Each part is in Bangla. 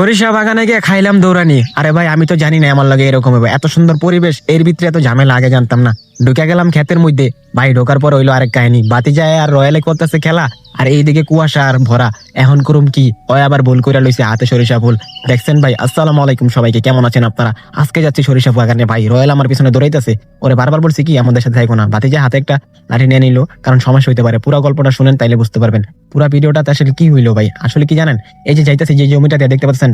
সরিষা বাগানে গিয়ে খাইলাম দৌড়ানি। আরে ভাই, আমি তো জানি না আমার লাগে এরকম হবে। এত সুন্দর পরিবেশ, এর ভিতরে এত ঝামেলা আগে জানতাম না। ঢুকে গেলাম ক্ষেতের মধ্যে। ভাই, ঢোকার পর হইল আরেক কাহিনী। বাতি যায় আর রয়্যালে করতেছে খেলা। আর এইদিকে কুয়াশা আর ভরা। এখন করুম কি? ওই আবার ভুল করে লইছে হাতে সরিষা ফুল। দেখছেন ভাই, আসসালামু আলাইকুম সবাইকে। কেমন আছেন আপনারা? আজকে যাচ্ছি সরিষা বাগানে ভাই, রয়্যাল আমার পিছনে দৌড়াইতেছে। ওরে বারবার বলছি কি, আমাদের সাথে থাকব না। বাতি যায় হাতে একটা লাঠি নিয়ে নিল, কারণ সমস্যা হইতে পারে। পুরো গল্পটা শুনেন, তাইলে বুঝতে পারবেন। পুরো ভিডিওটাতে আসলে কি হইল ভাই? আসলে কি জানেন? এই যে যাইতেছে, যে জমিটাতে দেখতে পাচ্ছেন,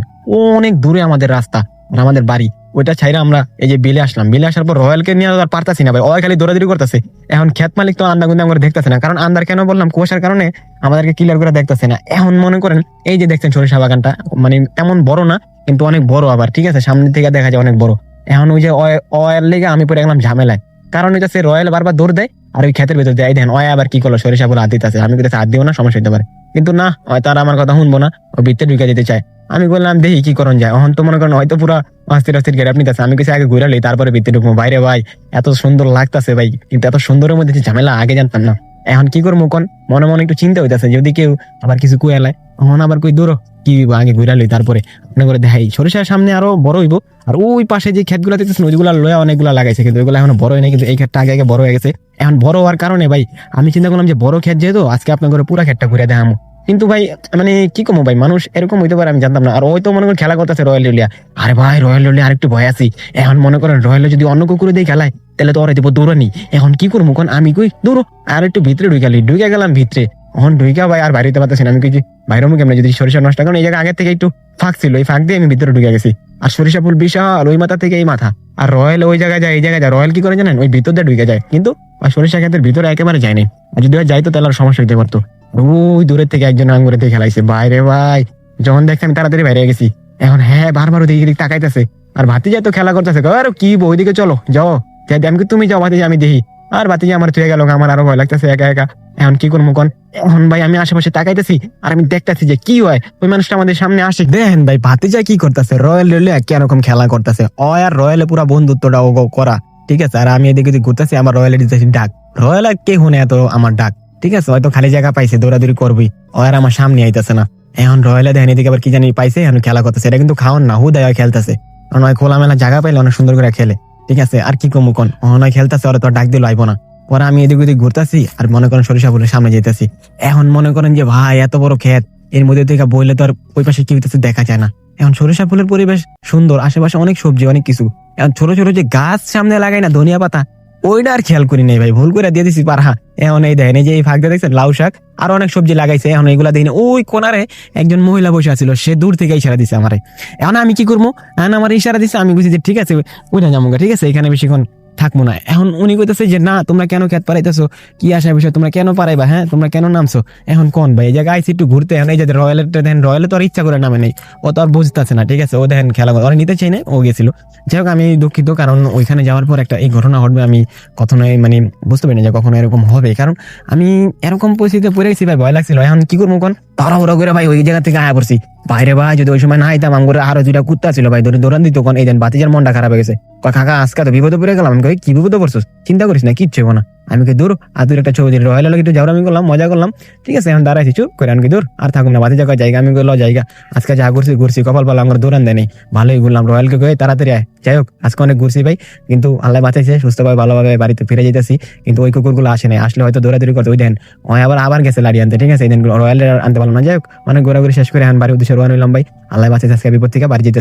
অনেক দূরে আমাদের রাস্তা আমাদের বাড়ি। ওইটা ছাইরা আমরা এই যে বিলে আসলাম। বিলে আসার পর রয়্যালকে নিয়ে আর পারতাছি না ভাই। ওই খালি দৌড়াদৌড়ি করতেছে। এখন খেত মালিক তো আন্দা গুন্দা করে দেখতেছে না। কারণ আন্দার কেন বললাম? কুয়াশার কারণে আমাদেরকে ক্লিয়ার করে দেখতেছে না। এখন মনে করেন, এই যে দেখছেন সরিষা বাগানটা মানে তেমন বড় না, কিন্তু অনেক বড় আবার, ঠিক আছে? সামনে থেকে দেখা যায় অনেক বড়। এখন ওই যে অয়ের লেগে আমি পরে গেলাম ঝামেলায়। কারণ ওইটা সে রয়্যাল বারবার দৌড় দেয়, আর ওই ক্ষেতের ভিতর দেয় দেখেন ওয় আবার কি করল? সরিষা বলে হাত দিতেছে। আমি কিন্তু হাত দিও না, সমস্যা হতে পারে। কিন্তু না, হয়তো আর আমার কথা শুনব না। ও বৃত্তে ঢুকে যেতে চায়। আমি বললাম, দেখি কি করণ যায়? এখন তো মনে করেন, হয়তো পুরো অস্থির অস্থির গেড়ে আপনি আমি কিছু আগে ঘুরালি, তারপরে বৃত্তে ঢুকবো। বাইরে ভাই, এত সুন্দর লাগতাছে ভাই। কিন্তু এত সুন্দরের মধ্যে ঝামেলা, আগে জানতাম না। এখন কি করব কোন? মনে মনে একটু চিন্তা হইতাছে, যদি কেউ আবার কিছু কুয়ালায় তখন আবার কই, দূর, কি আগে ঘুরালি, তারপরে। মনে করে, দেখাই, সরিষার সামনে আরও বড় হইবো। আর ওই পাশে যে ক্ষেতগুলো দেখতেছেন, ওইগুলা লয়া অনেকগুলা লাগাইছে কিন্তু ওইগুলো এখন বড় হয় না কিন্তু এই ক্ষেতটা আগে আগে বড় হয়ে গেছে। এখন বড় হওয়ার কারণে ভাই, আমি চিন্তা করলাম যে বড় ক্ষেত যেহেতু, আজকে আপনার করে পুরা ক্ষেতটা ঘুরে দেখামো। কিন্তু ভাই মানে কি কমো ভাই, মানুষ এরকম হইতে পারে, আমি জানতাম না। আর ওই তো মনে করেন খেলা করতেছে রয়্যাল লিলিয়া আরে ভাই রয়্যাল লিলিয়া আরেকটু ভয় আছি। এখন মনে করেন রয়্যাল যদি অন্য কুকুরে দিয়ে খেলায়, তাহলে তো ওরা দিব দৌড়ানি। এখন কি করব? কোন আমি কই দৌড়ো। আর একটু ভিতরে ঢুকালি ঢুকে গেলাম ভিতরে। এখন ঢুইকা ভাই, আর বাইরে হতে পারতেছি না। আমি কিছু বাইরে মুখে যদি সরিষা নষ্ট কারণ এই জায়গা আগে থেকে একটু ফাঁক ছিল। এই ফাঁক দিয়ে আমি ভিতরে ঢুকে গেছি। আর সরিষা ফুল বিশাল, ওই মাথা থেকে এই মাথা। আর রয়্যাল ওই জায়গায় যায়, এই জায়গায় যায়। রয়্যাল কি করে জানেন? ওই ভিতর দিয়ে ঢুকে যায়। কিন্তু সরিষা ক্ষেতের ভিতরে একেবারে যায়নি আর যদি যাইতো, তাহলে আর সমস্যা হইতে পারতো। ওই দূরের থেকে একজন আঙ্গুরে দিয়ে খেলাইছে। বাইরে ভাই যখন দেখছি আমি তাড়াতাড়ি বাইরে গেছি। এখন হ্যাঁ বারবার ওদিকে দিকে তাকাইতেছে। আর ভাতিজা তো খেলা করতেছে। আর কি বউ, ওইদিকে চলো যাও। যাই আমি তুমি যাও ভাতিজা আমি দেখি। আর ভাতিজা আমার থুয়ে গেল আমার আরও ভয় লাগতেছে একা একা। এখন কি করব কোন? এখন ভাই আমি আশেপাশে তাকাইতেছি আর আমি দেখতেছি যে কি হয়। ওই মানুষটা আমাদের সামনে আসে। দেখেন ভাই ভাতিজা কি করতেছে? রয়্যাল রয়্যালে কীরকম খেলা করতেছে। ও আর রয়্যালে পুরা বন্ধুত্বটা ও করা। ঠিক আছে? আর আমি এদিকে ঘুরতেছি আমার রয়্যালে ডাক। রয়্যাল কে শুনে এত আমার ডাক? ঠিক আছে, হয়তো খালি জায়গা পাইছে, দৌড়াদৌড়ি করবি। ও আর আমার সামনে আইতেছে না। এখন রয়্যালে দেখেন, এদিকে আবার কি জানি পাইছে, এখন খেলা করতেছে। এটা কিন্তু খাওয়ান না, হুদায় খেলতেছে। কারণ ওই খোলামেলা জায়গা পাইলে অনেক সুন্দর করে খেলে। ঠিক আছে, আর কি কমু কোন? অনেক খেলতেছে, ওরা তো ডাক দিল আইবো না। পরে আমি এদিক ওদিক ঘুরতেছি, আর মনে করেন সরিষা ফুলের সামনে যেতেছি। এখন মনে করেন যে, ভাই, এত বড় ক্ষেত, এর মধ্যে থেকে বইলে তো আর ওই পাশে কি হইতেছে দেখা যায় না। এখন সরিষা ফুলের পরিবেশ সুন্দর, আশেপাশে অনেক সবজি, অনেক কিছু। এখন ছোট ছোট যে গাছ সামনে লাগাই না, ধনিয়া পাতা ওইটা আর খেয়াল করি নাই ভাই, ভুল করে দিয়ে দিছি পার হ্যাঁ এখন এই দেখেন, এই যে এই ফাঁক দিয়ে দেখছেন, লাউ শাক, আর অনেক সবজি লাগাইছে, এখন এইগুলা দেখি ওই কোনারে একজন মহিলা বসে আছিল, সে দূর থেকে ইশারা দিছে আমারে। এখন আমি কি করব? এখন আমার ইশারা দিছে, আমি বুঝি যে ঠিক আছে, ওইটা যাব ঠিক আছে? এখানে বেশিক্ষণ থাকব না। এখন উনি কইতেছে যে, না, তোমরা কেন খেত পারাইতেছো কি আসা বিষয়? তোমরা কেন পারাইবা হ্যাঁ? তোমরা কেন নামছো? এখন কোন ভাই? এই জায়গায় আইসি একটু ঘুরতে। এখন এই যে রয়্যালের, দেখেন, রয়্যালে তো আর ইচ্ছা করে নামে নেই। ও তো আর বুঝতেছে না, ঠিক আছে? ও দেখেন, খেলা ওরা নিতে চাই না, ও গেছিল। যাই হোক, আমি দুঃখিত, কারণ ওইখানে যাওয়ার পর একটা এই ঘটনা ঘটবে, আমি কখনোই মানে বুঝতে পারি না যে কখনো এরকম হবে। কারণ আমি এরকম পরিস্থিতিতে পড়ে গেছি, ভাই, ভয় লাগছিল। এখন কি করব কোন? তাড়াহুড়া করে, ভাই, ওই জায়গা থেকে আয়া পড়ছি। বাইরে, ভাই, যদি ওই সময় না আইতাম, আমার আরও দুইটা কুত্তা ছিল, ভাই ধরে দৌড়ান দিত কোন। এই দেন, বাতিজার মনটা খারাপ হয়ে গেছে। কাকা, আজকে তো বিপদে পড়ে গেলাম কই, কি বিপদে পড়ছিস? চিন্তা করিস না কিচ্ছু না। আমি কি দূর আর দূর একটা ছবি দিল রয়্যাল লোক একটু যাওয়ার আমি করলাম মজা করলাম। ঠিক আছে এখন দাঁড়াইছি চুপ করে। আমি দূর আর থাকুন না বাতি জায়গায় জায়গা। আমি গেলো জায়গা। আজকে যা ঘুরছি ঘুরছি কপাল পালা আমার দৌড়ান দেয়নি ভালোই ঘুরলাম। রয়্যালকে কয়ে তাড়াতাড়ি আয়। যাই হোক আজকে অনেক ঘুরছি ভাই। কিন্তু আল্লাহ বাঁচাইছে সুস্থভাবে ভালোভাবে বাড়িতে ফিরে যেতেছি কিন্তু ওই কুকুরগুলো আসে নাই। আসলে হয়তো দৌড়াদৌড়ি করতে ওই দেন ওই আবার আবার গেছে লাড়ি আনতে। ঠিক আছে এই দিনগুলো রয়্যাল আনতে পারলাম না। যাই হোক অনেক ঘোরাঘুরি শেষ করে এখন বাড়ির উদ্দেশ্যে রোয়ান হইলাম ভাই। আল্লাহ বাঁচাইছে আজকে বিপদ থেকে বাড়ি যেতে